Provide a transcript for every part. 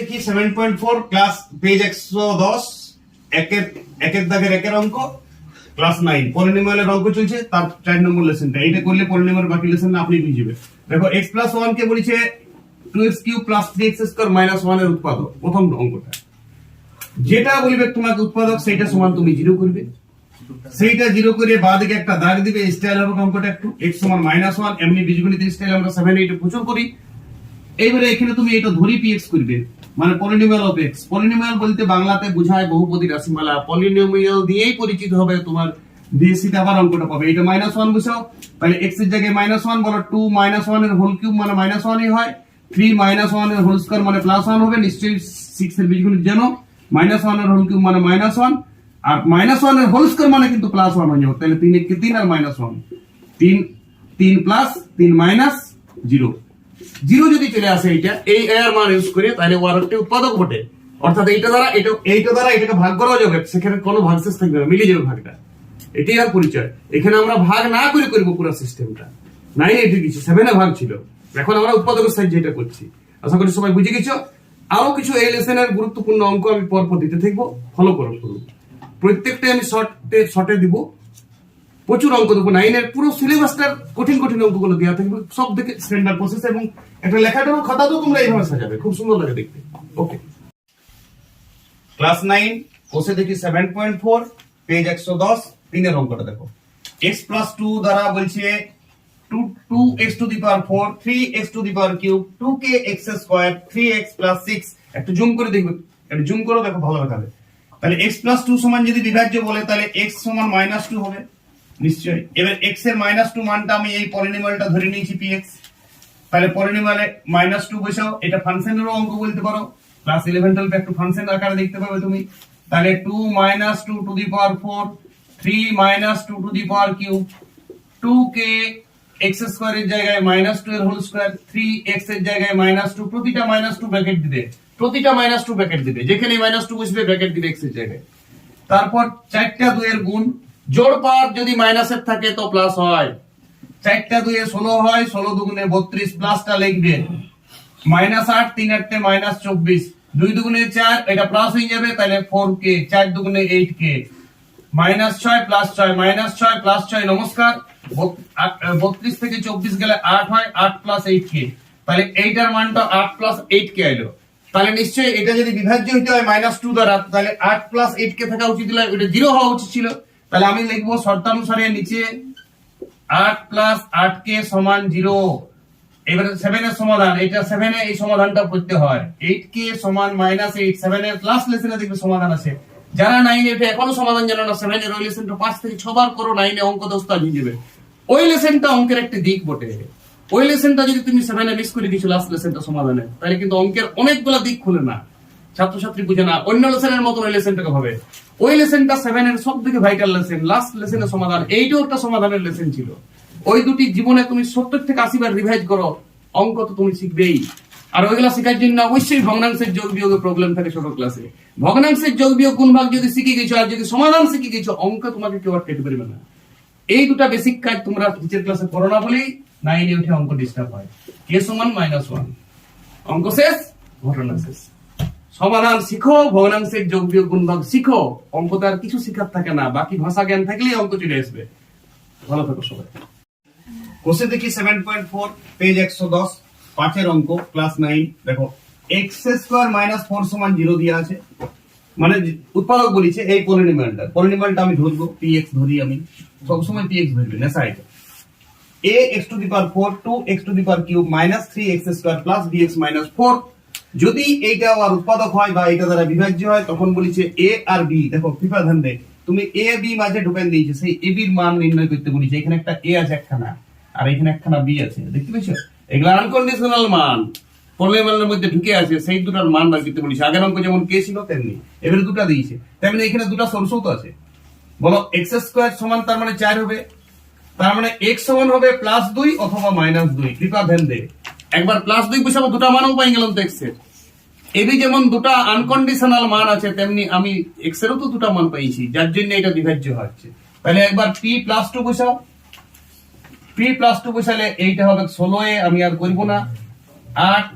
দেখি seven point four class page একশো দশ একের একের দাগের একের অঙ্ক ক্লাস নাইন পলিনিমালের অঙ্ক চলছে, তার চার নম্বর লেসনটা এইটা করলে পলিনিমাল বাকি লেসন আপনি বুঝবে দেখো এক্স প্লাস ওয়ান কে বলেছে two x cube plus three x square minus ওয়ানের উৎপাদক, প্রথম অঙ্কটা। যেটা বলবে তোমাকে উৎপাদক, সেইটা সমান তুমি জিরো করবে। সেইটা জিরো করে বাদিকে একটা দাগ দিবে স্টাইল হবে অঙ্কটা একটু। এক্স সমান মাইনাস ওয়ান এমনি বীজগণিত স্টাইল আমরা সেভেন এইটে প্রচুর করি। এইবারে এখানে তুমি এটা ধরি পিএক্স করবে। মানে পলিনোমিয়াল অফ এক্স পলিনোমিয়াল বলতে বাংলাতে বোঝায় বহুপদী রাশিমালা। পলিনোমিয়াল দিয়েই পরিচিত হবে তোমার বিএসসিতে আবার অঙ্কটা পাবে। এটা মাইনাস ওয়ান বসাও তাহলে এক্সের জায়গায় মাইনাস ওয়ান বলো টু মাইনাস ওয়ানের হোল কিউব মানে মাইনাস ওয়ানই হয়। থ্রি মাইনাস ওয়ানের হোল স্কোয়ার মানে প্লাস ওয়ান হবে। নিশ্চয়ই সিক্স এর বীজগণিত জানো। মাইনাস ওয়ানের হোল কিউব মানে মাইনাস ওয়ান আর মাইনাস ওয়ানের হোল স্কোয়ার মানে কিন্তু প্লাস ওয়ান হয়ে যাবে। তাহলে তিন একে তিন আর মাইনাস ওয়ান তিন তিন প্লাস তিন মাইনাস জিরো জিরো যদি চলে আসে এইটা, এই এর মান ইউজ করে, তাহলে ওয়ার একটি উৎপাদক বটে অর্থাৎ এইটা দ্বারা, এটা এইটা দ্বারা এটাকে ভাগ করা যাবে, সেখানে কোনো ভাগশেষ থাকবে না মিলে যাবে ভাগটা। এটাই আর পরিচয়। এখানে আমরা ভাগ না করে করব পুরো সিস্টেমটা নাইন এইটি কিছু সেভেনে ভাগ ছিল। এখন আমরা উৎপাদকের সাহায্যে এটা করছি। আশা করি সবাই বুঝে গেছো? আরও কিছু এই লেসনের গুরুত্বপূর্ণ অঙ্ক আমি পরপর দিতে থাকব। ফলো করো করুন। প্রত্যেকটা আমি শর্টে শর্টে দিব। প্রচুর অঙ্ক দেবো। নাইনের পুরো সিলেবাসটার কঠিন কঠিন অঙ্কগুলো দেওয়া থাকবে সব দিকে স্ট্যান্ডার্ড প্রসেস এবং একটা লেখাটাও খাতাতেও তোমরা এইভাবে সাজাবে। খুব সুন্দর লাগে দেখতে। ওকে ক্লাস নাইন কোষে দেখি সেভেন পয়েন্ট ফোর পেজ একশো দশ, তিনের অঙ্কটা দেখো। এক্স প্লাস টু দ্বারা বলছে two two x to the power four three x to the power cube two K x square three x plus six একটু জুম করে দেখবে। একটু জুম করো, দেখো, ভালো দেখাবে তাহলে। এক্স প্লাস টু সমান যদি বিভাজ্য বলে, তাহলে এক্স সমান মাইনাস টু হবে। নিশ্চয়ই। এবার এক্সের মাইনাস টু মানটা আমি এই পলিনিমালটা ধরে নিয়েছি পি এক্স তাহলে পলিনিমালে মাইনাস টু বসাও এটা ফাংশনেরও অঙ্ক বলতে পারো। ক্লাস ইলেভেন টুয়েলভ একটু ফাংশন আকারে দেখতে পাবে তুমি। তাহলে two minus two to the power four three minus two to the power cube two K x স্কোয়ারের জায়গায় মাইনাস টু এর হোল স্কোয়ার থ্রি এক্সের জায়গায় মাইনাস টু প্রতিটা মাইনাস টু ব্র্যাকেট দিবে। প্রতিটা মাইনাস টু ব্র্যাকেট দিবে। যেখানে মাইনাস টু বসবে ব্র্যাকেট দিবে এক্সের জায়গায়। তারপর চারটা দুইয়ের গুণ। জোড় পাওয়ার যদি মাইনাসের থাকে তো প্লাস হয়। চারটা দুইয়ে ষোলো হয়, ষোলো দুগুণে বত্রিশ প্লাসটা লিখবে। মাইনাস আট, তিন আটটে মাইনাস চব্বিশ। দুই দুগুণে চার, এটা প্লাস হয়ে যাবে, তাহলে ফোর কে চার দুগুণে এইট কে মাইনাস ছয় প্লাস ছয় মাইনাস ছয় প্লাস ছয়, নমস্কার। বত্রিশ থেকে চব্বিশ গেলে আট হয়, আট প্লাস এইট কে তাহলে এইটার মানটা আট প্লাস এইট কে এলো তাহলে নিশ্চয়ই এটা যদি বিভাজ্য হইতে হয় মাইনাস টু দ্বারা, তাহলে আট প্লাস এইট কে থাকা উচিত ছিল, এটা জিরো হওয়া উচিত ছিল। তাহলে আমি লিখব শর্তানুসারে নিচে আট প্লাস আট কে সমান জিরো এবারে সেভেন এর সমাধান, এটা সেভেন এই সমাধানটা করতে হয়। এইট কে সমান মাইনাস এইট সেভেন এর ক্লাস লেসনে দেখবে সমাধান আছে। যারা নাইন এটা এখনও সমাধান জানো না সেভেন এর ওই লেসনটা পাঁচ থেকে ছবার করো নাইনে অঙ্ক দোস্তা হয়ে যাবে ওই লেসনটা অঙ্কের একটা দিক বটে। ওই লেসনটা যদি তুমি সেভেনে মিস করে দিছো লাস্ট লেসনটা সমাধানে, তাহলে কিন্তু অঙ্কের অনেকগুলো দিক খুলে না। ছাত্রছাত্রী বুঝে না, অন্য লেসনের মতন ওই লেসনটাকে ভাবে। ওই লেসনটা সেভেন এর সব থেকে ভাইটাল লেসন লাস্ট লেসনের সমাধান এইটাও একটা সমাধানের লেসন ছিল। ওই দুটি জীবনে তুমি সত্তর থেকে আশি বার রিভাইজ করো অঙ্ক তো তুমি শিখবেই। আর ওইগুলা শেখার জন্য অবশ্যই ভগ্নাংশের যোগ বিয়োগে প্রবলেম থাকে ছোট ক্লাসে ভগ্নাংশের যোগ বিয়োগ গুণ ভাগ যদি শিখে গেছো আর যদি সমাধান শিখে গেছো, অঙ্ক তোমাকে কেউ আর কেটে পারবে না। এই দুটা বেসিক কাজ তোমরা টিচার ক্লাসে করো না বলেই নাইনে উঠে অঙ্ক ডিস্টার্ব হয়। কে সমান মাইনাস ওয়ান অঙ্ক শেষ, ঘটনা শেষ। সমাধান শিখো ভগ্নাংশের যোগ বিয়োগ গুণ ভাগ শিখো। অঙ্ক তো আর কিছু শিখার থাকে না, বাকি ভাষা জ্ঞান থাকলেই অঙ্ক চলে আসবে। ভালো থাকো সবাই। কোষে দেখি সেভেন পয়েন্ট ফোর পেজ একশো দশ, পাঁচের অঙ্ক ক্লাস নাইন দেখো এক্স স্কোয়ার মাইনাস ফোর সমান জিরো দিয়ে আছে। মানে উৎপাদক বলিছে এই পলিনিমালটা পলিনিমালটা আমি ধরবো পি এক্স ধরি আমি। সবসময় পি এক্স ধরবি, নেশা এটা। a x to the power 4 2 x to the power cube minus 3 x square plus bx minus 4 যদি এইটা আর উৎপাদক হয় বা এটা দ্বারা বিভাজ্য হয়, তখন বলিছে a আর বি দেখো ধ্যান দে তুমি এ বি মাঝে ঢুকান দিয়েছে। সেই b এর মান নির্ণয় করতে বলিছে। এখানে একটা a আছে একখানা, আর এখানে একখানা b আছে। দেখতে পেয়েছ? এগুলা আনকন্ডিশনাল মান। পলিমালের মধ্যে ঢুকে আছে, সেই দুটার মান বার করতে বলিছে। আগের অঙ্ক যেমন কে ছিল, তেমনি। এবারে দুটা দিয়েছে। তেমনি এখানে দুটা সোর্সও তো আছে। বলো এক্স স্কোয়ার সমান তার মানে চার হবে। তার মানে এক্স সমান হবে প্লাস দুই অথবা মাইনাস দুই। কৃপা ধ্যান দে একবার প্লাস দুই বসাবো দুটা মানও পাই গেলাম তো এক্সের এবি যেমন দুটা আনকন্ডিশনাল মান আছে, তেমনি আমি এক্সেরও তো দুটা মান পাইছি, যার জন্য এটা বিভাজ্য হচ্ছে। তাহলে একবার পি প্লাস টু বসাও পি প্লাস টু বসালে এইটা হবে ষোলো এ আমি আর করব না। আট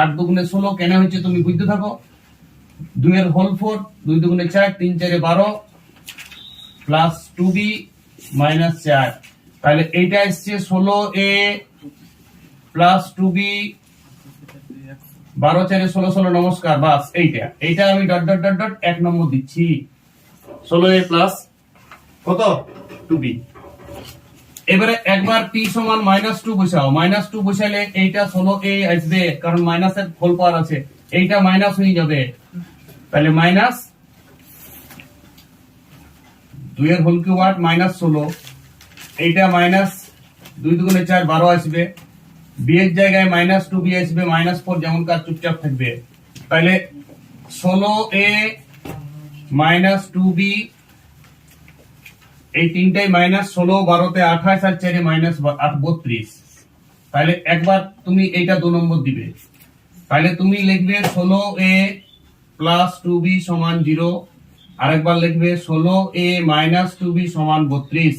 আট দুগুণে ষোলো, কেন হচ্ছে তুমি বুঝতে থাকো? দুইয়ের হোল ফোর দুই দুগুণে চার, তিন চারে বারো প্লাস টু বি মাইনাস চার। তাহলে এইটা এসছে ষোলো এ প্লাস টু বি বারো চারে ষোলো ষোলো, নমস্কার, বাস, এইটা। এইটা আমি ডট ডট ডট ডট এক নম্বর দিচ্ছি। ষোলো এ প্লাস কত? টু বি এবারে একবার পি সমান মাইনাস টু বসাও। মাইনাস টু বসালে এইটা ষোলো এ আসবে, কারণ মাইনাসের হোল পাওয়ার আছে। এইটা মাইনাস হয়ে যাবে। তাহলে মাইনাস দুইয়ের হোল কিউ আট মাইনাস ষোলো। এইটা মাইনাস দুই দুগুণে চার, বারো আসবে। বি এর জায়গায় মাইনাস টু বি আসবে মাইনাস ফোর যেমন কাজ চুপচাপ থাকবে। তাহলে ষোলো এ মাইনাস টু বি এই তিনটাই মাইনাস ষোলো, বারোতে আঠাশ আর চারে মাইনাস আট, বত্রিশ। তাহলে একবার তুমি এইটা দু নম্বর দিবে। তাহলে তুমি লিখবে ষোলো এ প্লাস টু বি সমান জিরো আরেকবার লিখবে ষোলো এ মাইনাস টু বি সমান বত্রিশ।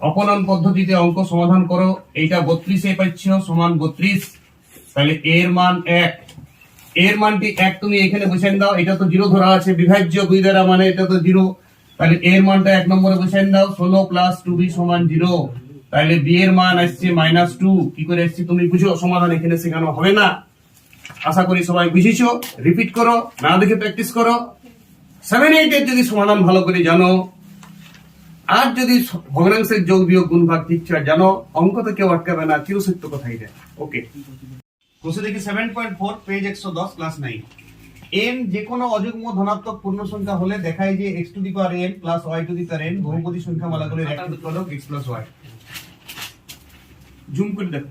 অপনয়ন পদ্ধতিতে অঙ্ক সমাধান করো। এইটা বত্রিশে পাচ্ছ, সমান বত্রিশ। তাহলে এর মান এক। এর মানটি এক তুমি এখানে বসেন দাও, এটা তো জিরো ধরা আছে, বিভাজ্য দুই দ্বারা মানে এটা তো জিরো। তাহলে এর মানটা এক নম্বরে বসেন দাও, ষোলো প্লাস টু বি সমান জিরো। তাহলে বি এর মান আসছে মাইনাস টু কি করে আসছে তুমি বুঝো, সমাধান এখানে শেখানো হবে না। আশা করি সবাই বুঝেছ। রিপিট করো, না দেখে প্র্যাকটিস করো। সেভেন এইট এর যদি সমাধান ভালো করে জানো। আর যদি ভগ্নাংশের যোগ বিয়োগ গুণ ভাগ দিচ্ছে জানো অঙ্ক তো কেউ আটকাবে না চির সত্য কথাই যায় ওকে দেখি সেভেন পয়েন্ট ফোর পেজ একশো দশ ক্লাস নাইন এন যে কোনো অযুগ্ম ধনাত্মক পূর্ণ সংখ্যা হলে দেখায় যে x to the power n plus y to the power n বহুপদী সংখ্যা উৎপাদক এক্স প্লাস ওয়াই জুম করে দেখো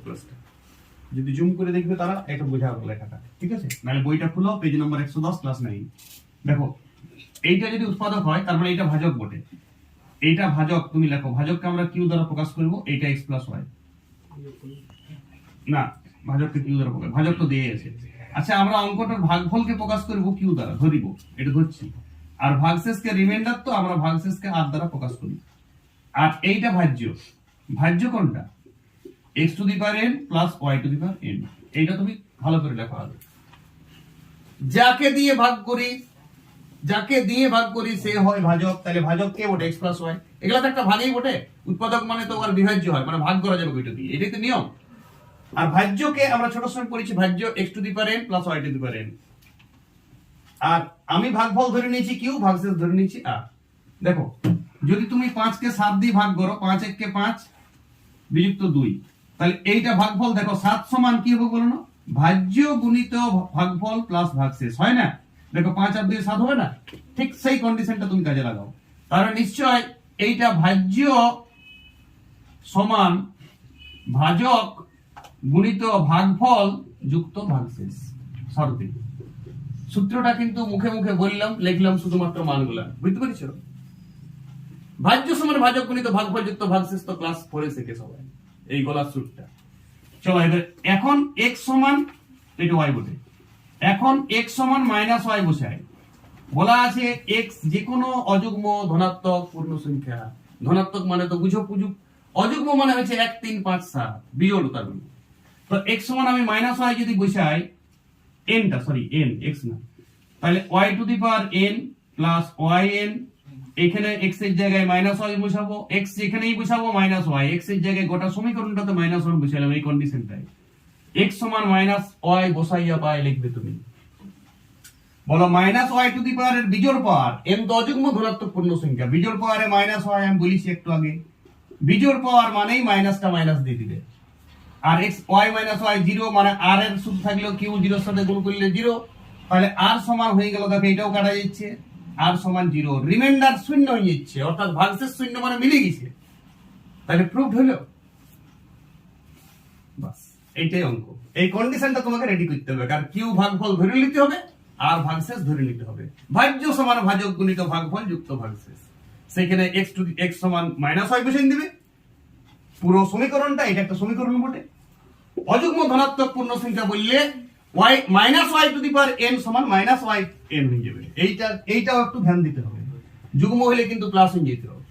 যদি জুম করে দেখবে তারা, এটা বোঝা হবে লেখাটা। ঠিক আছে? নাহলে বইটা খুলো পেজ নম্বর একশো দশ ক্লাস নাইন দেখো, এইটা যদি উৎপাদক হয় তার মানে এইটা ভাজক বটে। এইটা ভাজক, তুমি লেখো, ভাজককে আমরা কিউ দ্বারা প্রকাশ করব, এইটা এক্স প্লাস ওয়াই না, ভাজককে কিউ দ্বারা প্রকাশ, ভাজক তো দিয়ে আছে। আচ্ছা আমরা অঙ্কটার ভাগফলকে প্রকাশ করব কিউ দ্বারা, ধরিব, এটা ধরছি। আর ভাগশেষকে রিমাইন্ডার তো আমরা ভাগশেষকে আর দ্বারা প্রকাশ করি। আর এইটা ভাজ্য ভাজ্য কোনটা? X to the power n plus y to the power n এইটা তুমি ভালো করে লেখা হবে যাকে দিয়ে ভাগ করি যাকে দিয়ে ভাগ করি, সে হয় ভাজক। তাহলে ভাজক কে বটে? এক্স প্লাস ওয়াই এগুলো তো একটা ভাগেই বটে। উৎপাদক মানে তো আর বিভাজ্য হয় মানে ভাগ করা যাবে ওইটা দিয়ে। এটাই তো নিয়ম। আর ভাজ্যকে আমরা ছোট সময় পড়েছি, ভাজ্য x to the power n plus y to the power n আর আমি ভাগফল ধরে নিয়েছি কিউ, ভাগশেষ ধরে নিয়েছি আর। দেখো, যদি তুমি পাঁচকে সাত দিয়ে ভাগ করো, পাঁচ এককে পাঁচ, বিযুক্ত দুই। তাহলে এইটা ভাগফল দেখো, সাত সমান কি হবে বলো না? ভাজ্য গুণিত ভাগফল প্লাস ভাগশেষ, হয় না? দেখো পাঁচ আর দুই সাত হবে না? ঠিক সেই কন্ডিশনটা তুমি কাজে লাগাও। তাহলে নিশ্চয় এইটা ভাজ্য সমান ভাজক গুণিত ভাগফল যুক্ত ভাগশেষ। শর্তে সূত্রটা কিন্তু মুখে মুখে বললাম, লিখলাম শুধুমাত্র মানগুলা। বুঝতে পেরেছ? ভাজ্য সমান ভাজক গুণিত ভাগফল যুক্ত ভাগশেষ তো ক্লাস ফোরে শেখে সবাই। এই গলার সূত্রটা চলো এবার, এখন x সমান এটা y বটে। এখন এক্স সমান মাইনাস y বসাই। বলা আছে এক্স যে কোনো অযুগ্ম ধনাত্মক পূর্ণ সংখ্যা ধনাত্মক মানে তো বুঝো পুজুক অযুগ্ম মানে হচ্ছে এক, তিন, পাঁচ, সাত। বিজোড় তার মানে। তো x সমান আমি মাইনাস y যদি বসাই, n টা সরি এন এক্স না। তাহলে y to the power n plus y n এখানে x এর জায়গায় মাইনাস y বসাবো। এক্স এখানেই বসাবো মাইনাস ওয়াই x এর জায়গায় গোটা সমীকরণটাতে মাইনাস 1 বসালাম এই কন্ডিশনটাই x সমান মাইনাস y বসাইয়া পাই লিখবে তুমি। বলো minus y to the power এর বিজোড় পাওয়ার, n তো অযুগ্ম ধনাত্মক পূর্ণ সংখ্যা। বিজোড় পাওয়ারে মাইনাস y, আমি বলেছি একটু আগে। বিজোড় পাওয়ার মানেই মাইনাসটা মাইনাস দিয়ে দিবে। আর x y minus y zero মানে আর এর সূত্র থাকলেও কিউ জিরোর সাথে গুণ করলে জিরো তাহলে আর সমান হয়ে গেল, দেখো এটাও কাটা যাচ্ছে। আর সমান জিরো রিমাইন্ডার শূন্য হয়ে যাচ্ছে, অর্থাৎ ভাগশেষ শূন্য মানে মিলে গেছে। তাহলে প্রুফ হলো। বাস। এইটাই অঙ্ক। এই কন্ডিশনটা তোমাকে রেডি করতে হবে, কারণ কিউ ভাগফল ধরে নিতে হবে, আর ভাগশেষ ধরে নিতে হবে। ভাজ্য সমান ভাজক গুণিত ভাগফল যুক্ত ভাগশেষ। সেখানে এক্স টু এক্স সমান মাইনাস ওয়াই বসিয়ে দিবে। পুরো সমীকরণটা, এটা একটা সমীকরণ বটে। অযুগ্ম ধনাত্মক পূর্ণ সংখ্যা বললে y minus y to the power n সমান মাইনাস ওয়াই এন হয়ে যাবে। এইটা, এইটাও একটু ধ্যান দিতে হবে। যুগ্ম হলে কিন্তু প্লাস হয়ে যেতে হবে।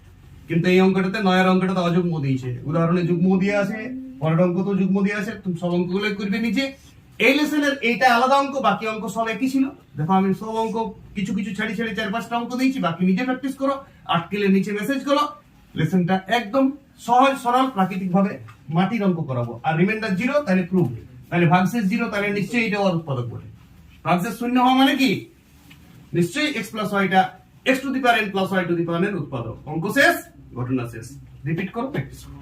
কিন্তু এই অঙ্কটাতে নয়ের অঙ্কটাতে অযুগ্ম দিয়েছে। উদাহরণে যুগ্ম দিয়ে আছে। পরের অঙ্ক তো যুগ্ম দিয়ে আছে, তুমি সব অঙ্কগুলো করবে নিচে। এই লেসনের এইটা আলাদা অঙ্ক, বাকি অঙ্ক সব একই ছিল। দেখো, আমি সব অঙ্ক কিছু কিছু ছাড়ি ছাড়ি চার পাঁচটা অঙ্ক দিয়েছি, বাকি নিজে প্র্যাকটিস করো, আটকেলে নিচে মেসেজ করো। লেসনটা একদম সহজ, সরল প্রাকৃতিক ভাবে মাটির অঙ্ক করাবো। আর রিমাইন্ডার জিরো তাহলে প্রুফ তাহলে ভাগশেষ জিরো তাহলে নিশ্চয়ই এটা ওর উৎপাদক বলে। ভাগশেষ শূন্য হওয়া মানে কি? নিশ্চয়ই x plus ওয়াইটা x to the power n plus y to the power n উৎপাদক। অঙ্ক শেষ, ঘটনা শেষ। রিপিট করো প্র্যাকটিস করো।